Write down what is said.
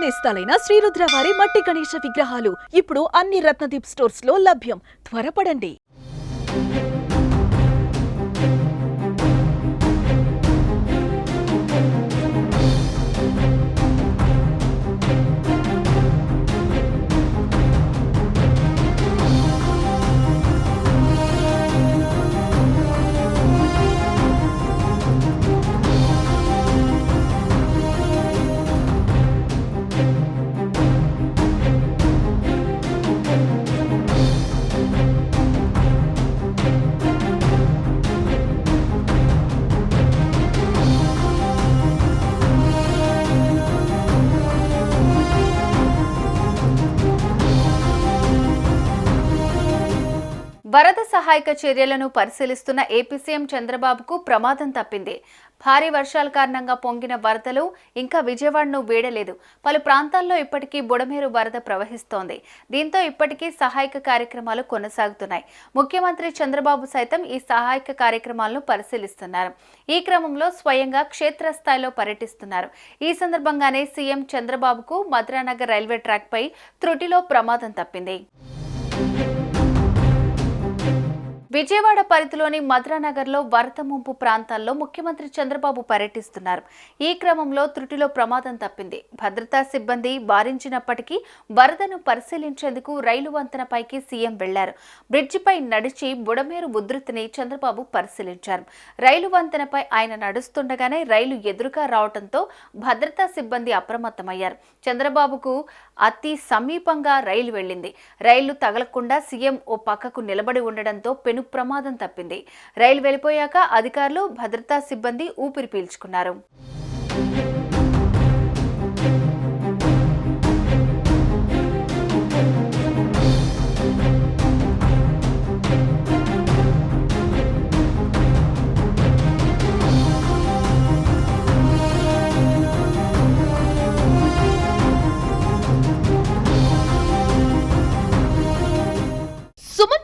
నేస్తాలైన శ్రీరుద్ర వారి మట్టి గణేష విగ్రహాలు. ఇప్పుడు అన్ని రత్నదీప్ స్టోర్స్లో లభ్యం. త్వరపడండి. వరద సహాయక చర్యలను పరిశీలిస్తున్న ఏపీ సీఎం చంద్రబాబుకు ప్రమాదం తప్పింది. భారీ వర్షాల కారణంగా పొంగిన వరదలు ఇంకా విజయవాడను వీడలేదు. పలు ప్రాంతాల్లో ఇప్పటికీ బుడమేరు వరద ప్రవహిస్తోంది. దీంతో ఇప్పటికీ సహాయక కార్యక్రమాలు కొనసాగుతున్నాయి. ముఖ్యమంత్రి చంద్రబాబు సైతం ఈ సహాయక కార్యక్రమాలను పరిశీలిస్తున్నారు. ఈ క్రమంలో స్వయంగా క్షేత్రస్థాయిలో పర్యటిస్తున్నారు. ఈ సందర్భంగానే సీఎం చంద్రబాబుకు మధురానగర్ రైల్వే ట్రాక్పై త్రుటిలో ప్రమాదం తప్పింది. విజయవాడ పరిధిలోని మధురానగర్లో వరద ముంపు ప్రాంతాల్లో ముఖ్యమంత్రి చంద్రబాబు పర్యటిస్తున్నారు. ఈ క్రమంలో త్రుటిలో ప్రమాదం తప్పింది. భద్రతా సిబ్బంది వారించినప్పటికీ వరదను పరిశీలించేందుకు రైలు వంతెనపైకి సీఎం వెళ్ళారు. బ్రిడ్జిపై నడిచి బుడమేరు ఉధృతిని చంద్రబాబు పరిశీలించారు. రైలు వంతెనపై ఆయన నడుస్తుండగానే రైలు ఎదురుగా రావడంతో భద్రతా సిబ్బంది అప్రమత్తమయ్యారు. చంద్రబాబుకు అతి సమీపంగా రైలు వెళ్ళింది. రైలు తగలకుండా సీఎం ఓ పక్కకు నిలబడి ఉండడంతో పెను ప్రమాదం తప్పింది. రైలు వెళ్ళిపోయాక అధికారులు భద్రతా సిబ్బంది ఊపిరి పీల్చుకున్నారు.